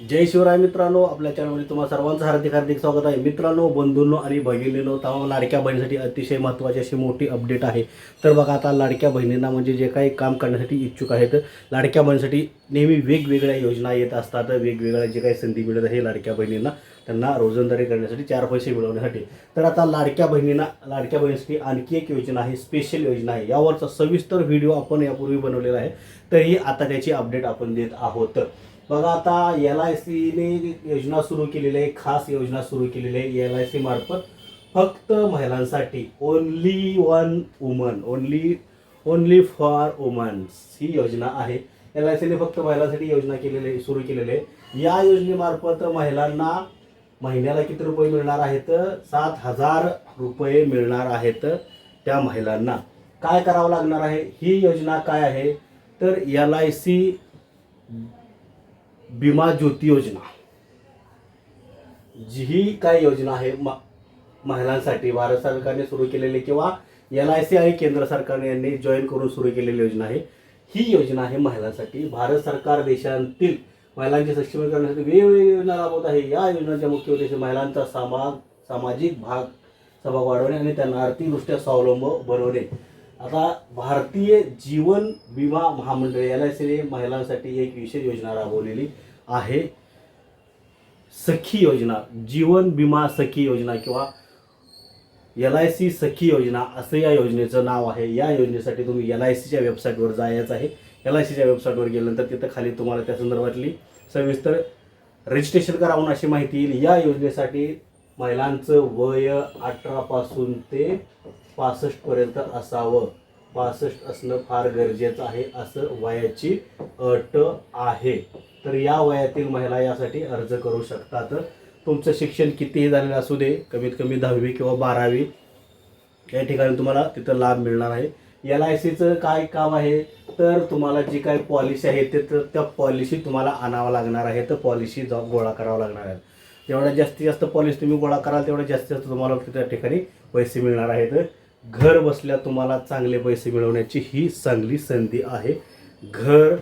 जय शिवराय मित्रांनो आपल्या चॅनलमध्ये तुम्हाला सर्वांचं हार्दिक हार्दिक स्वागत आहे. मित्रांनो बंधूंनो आणि भगिनींनो तमाम लाडक्या बहिणीसाठी अतिशय महत्त्वाची अशी मोठी अपडेट आहे. तर बघा आता लाडक्या बहिणींना म्हणजे जे काही काम करण्यासाठी इच्छुक आहेत लाडक्या बहिणीसाठी नेहमी वेगवेगळ्या योजना येत असतात. वेगवेगळ्या जे काही संधी मिळत आहे लाडक्या बहिणींना त्यांना रोजंदारी करण्यासाठी चार पैसे मिळवण्यासाठी. तर आता लाडक्या बहिणींना लाडक्या बहिणीसाठी आणखी एक योजना आहे स्पेशल योजना आहे. यावरचा सविस्तर व्हिडिओ आपण यापूर्वी बनवलेला आहे. तरीही आता त्याची अपडेट आपण देत आहोत. बघा आता एल आय सीने योजना सुरू केलेली आहे खास योजना सुरू केलेली आहे एल आय सी मार्फत. फक्त महिलांसाठी. Only one woman only only for womans ही योजना आहे. एल आय सीने फक्त महिलांसाठी योजना केलेली आहे सुरू केलेली आहे. या योजनेमार्फत महिलांना महिन्याला किती रुपये मिळणार आहेत? सात हजार रुपये मिळणार आहेत त्या महिलांना. काय करावं लागणार आहे? ही योजना काय आहे? तर एल आय सी विमा ज्योती योजना. जी ही काय योजना आहे म महिलांसाठी भारत सरकारने सुरू केलेली किंवा एल आय सी आणि केंद्र सरकारने यांनी जॉईन करून सुरू केलेली योजना आहे. ही योजना आहे महिलांसाठी. भारत सरकार देशांतील महिलांचे सक्षमीकरण करण्यासाठी वेगवेगळी योजना राबवत आहे. या योजनेचा मुख्य उद्देश महिलांचा समाज सामाजिक भाग सहभाग वाढवणे आणि त्यांना आर्थिकदृष्ट्या स्वावलंब बनवणे. आता भारतीय जीवन विमा महामंडळ एल आय सीने महिलांसाठी एक विशेष योजना राबवलेली आहे. सखी योजना जीवन विमा सखी योजना किंवा एल आय सी सखी योजना असं या योजनेचं नाव आहे. या योजनेसाठी तुम्ही एल आय सीच्या वेबसाईटवर जायचं आहे. एल आय सीच्या वेबसाईटवर गेल्यानंतर तिथं खाली तुम्हाला त्या संदर्भातली सविस्तर रजिस्ट्रेशन करावून अशी माहिती येईल. या योजनेसाठी महिलांचं वय अठरापासून ते पासष्टपर्यंत असावं. पासष्ट असणं फार गरजेचं आहे असं वयाची अट आहे. तर या वयातील महिला यासाठी अर्ज करू शकतात. तुमचं शिक्षण कितीही झालेलं असू दे कमीत कमी दहावी किंवा बारावी या ठिकाणी तुम्हाला तिथं लाभ मिळणार आहे. एल आय सीचं काय काम आहे? तर तुम्हाला जी काही पॉलिसी आहे ते तर त्या पॉलिसी तुम्हाला आणावं लागणार आहे. तर पॉलिसी गोळा करावं लागणार आहे. जेवढ्या जास्तीत जास्त पॉलिसी तुम्ही गोळा कराल तेवढ्या जास्तीत जास्त तुम्हाला त्या ठिकाणी पैसे मिळणार आहेत. घर बसल्या तुम्हाला चांगले पैसे मिळवण्याची ही चांगली संधी आहे. घर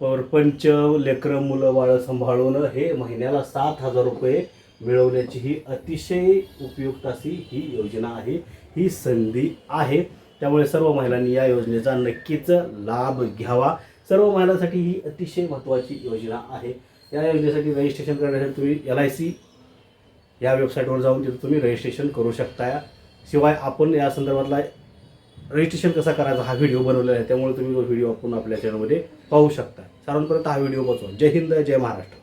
परपंच लेकरं मुलं बाळं सांभाळून हे महिन्याला सात हजार रुपये मिळवण्याची ही अतिशय उपयुक्त अशी ही योजना आहे ही संधी आहे. त्यामुळे सर्व महिलांनी या योजनेचा नक्कीच लाभ घ्यावा. सर्व महिलांसाठी ही अतिशय महत्त्वाची योजना आहे. या योजनेसाठी रजिस्ट्रेशन करण्यासाठी तुम्ही एल आय सी या वेबसाईटवर जाऊन तिथं तुम्ही रजिस्ट्रेशन करू शकता. शिवाय आपण या संदर्भातला रजिस्ट्रेशन कसा करायचा हा व्हिडिओ बनवलेला आहे त्यामुळे तुम्ही तो व्हिडिओ आपण आपल्या चॅनलमध्ये पाहू शकता. सर्वांपर्यंत हा व्हिडिओ पोहोचवा जय हिंद जय महाराष्ट्र.